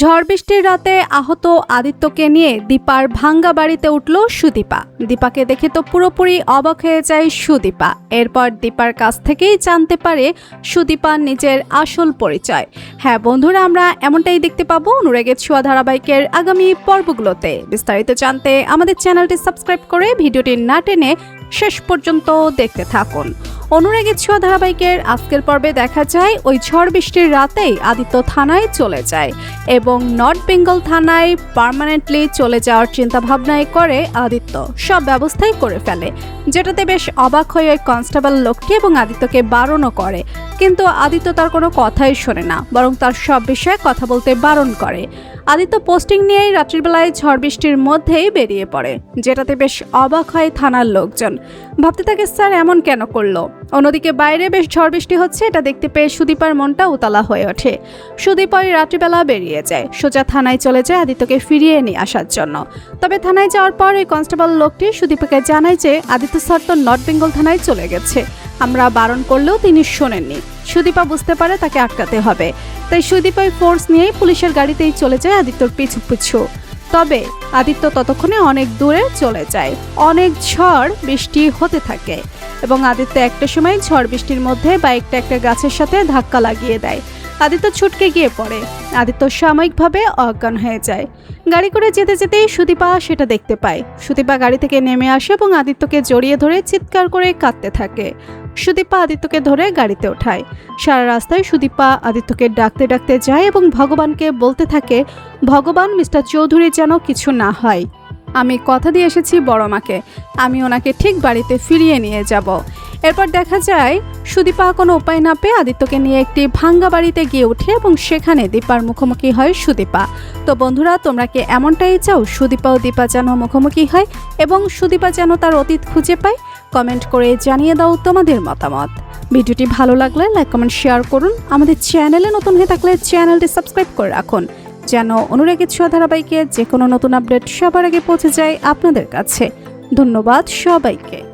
ঝড় বৃষ্টির রাতে আহত আদিত্যকে নিয়ে দীপার ভাঙ্গা বাড়িতে উঠল সুদীপা। দীপাকে দেখে তো পুরোপুরি অবাক হয়ে যায় সুদীপা। এরপর দীপার কাছ থেকেই জানতে পারে সুদীপা নিজের আসল পরিচয়। হ্যাঁ বন্ধুরা, আমরা এমনটাই দেখতে পাবো অনুরাগের ছোঁয়া ধারাবাহিকের আগামী পর্বগুলোতে। বিস্তারিত জানতে আমাদের চ্যানেলটি সাবস্ক্রাইব করে ভিডিওটি না টেনে শেষ পর্যন্ত দেখতে থাকুন। অনুরাগের ছোঁয়া ধারাবাহিকের আজকের পর্বে দেখা যায়, ওই ঝড় বৃষ্টির রাতেই আদিত্য থানায় চলে যায় এবং নর্থ বেঙ্গল থানায় পার্মানেন্টলি চলে যাওয়ার চিন্তা ভাবনায় করে আদিত্য। সব ব্যবস্থাই করে ফেলে, যেটাতে বেশ অবাক হয়ে ওই কনস্টেবল লোকটি এবং আদিত্যকে বারণও করে। কিন্তু আদিত্য তার কোনো কথাই শোনে না, বরং তার সব বিষয়ে কথা বলতে বারণ করে। আদিত্য পোস্টিং নিয়েই রাত্রিবেলায় ঝড় বৃষ্টির মধ্যেই বেরিয়ে পড়ে, যেটাতে বেশ অবাক হয় থানার লোকজন। ভাবতে থাকে, স্যার, এমন কেন করল? অন্যদিকে বাইরে বেশ ঝড় বৃষ্টি হচ্ছে, এটা দেখতে পেয়ে সুদীপার মনটা উতলা হয়ে ওঠে। সুদীপ ওই রাত্রিবেলা বেরিয়ে যায়, সোজা থানায় চলে যায় আদিত্যকে ফিরিয়ে নিয়ে আসার জন্য। তবে থানায় যাওয়ার পর ওই কনস্টেবল লোকটি সুদীপকে জানায় যে, আদিত্য স্যার তো নর্থ বেঙ্গল থানায় চলে গেছে। আমরা বারণ করলেও তিনি শোনেননি। সুদীপা বুঝতে পারে তাকে আটকাতে হবে। তাই সুদীপ ওই ফোর্স নিয়েই পুলিশের গাড়িতেই চলে যায় আদিত্যর পিছু পিছু। তবে আদিত্য ততক্ষণে অনেক দূরে চলে যায়। অনেক ঝড় বৃষ্টি হতে থাকে এবং আদিত্য একটা সময় ঝড় বৃষ্টির মধ্যে বাইকটা একটা গাছের সাথে ধাক্কা লাগিয়ে দেয়। আদিত্য ছুটকে গিয়ে পড়ে। আদিত্য সাময়িকভাবে অজ্ঞান হয়ে যায়। গাড়ি করে যেতে যেতেই সুদীপা সেটা দেখতে পায়। সুদীপা গাড়ি থেকে নেমে আসে এবং আদিত্যকে জড়িয়ে ধরে চিৎকার করে কাঁদতে থাকে। সুদীপা আদিত্যকে ধরে গাড়িতে ওঠায়। সারা রাস্তায় সুদীপা আদিত্যকে ডাকতে ডাকতে যায় এবং ভগবানকে বলতে থাকে, ভগবান, মিস্টার চৌধুরী যেন কিছু না হয়। আমি কথা দিয়ে এসেছি বড় মাকে। আমি ওনাকে ঠিক বাড়িতে ফিরিয়ে নিয়ে যাব। এরপর দেখা যায়, সুদীপা কোনো উপায় না পেয়ে আদিত্যকে নিয়ে একটি ভাঙ্গা বাড়িতে গিয়ে ওঠে এবং সেখানে দীপার মুখোমুখি হয় সুদীপা। তো বন্ধুরা, তোমরা কি এমনটাই চাও, সুদীপা ও দীপা যেন মুখোমুখি হয় এবং সুদীপা যেন তার অতীত খুঁজে পায়? কমেন্ট করে জানিয়ে দাও তোমাদের মতামত। ভিডিওটি ভালো লাগলে লাইক, কমেন্ট, শেয়ার করুন। আমাদের চ্যানেলে নতুন হয়ে থাকলে চ্যানেলটি সাবস্ক্রাইব করে রাখুন। যেন অনুরাগী ছোঁয়া ধারাবাহিকে যে কোনো নতুন আপডেট সবার আগে পৌঁছে যায় আপনাদের কাছে। ধন্যবাদ সবাইকে।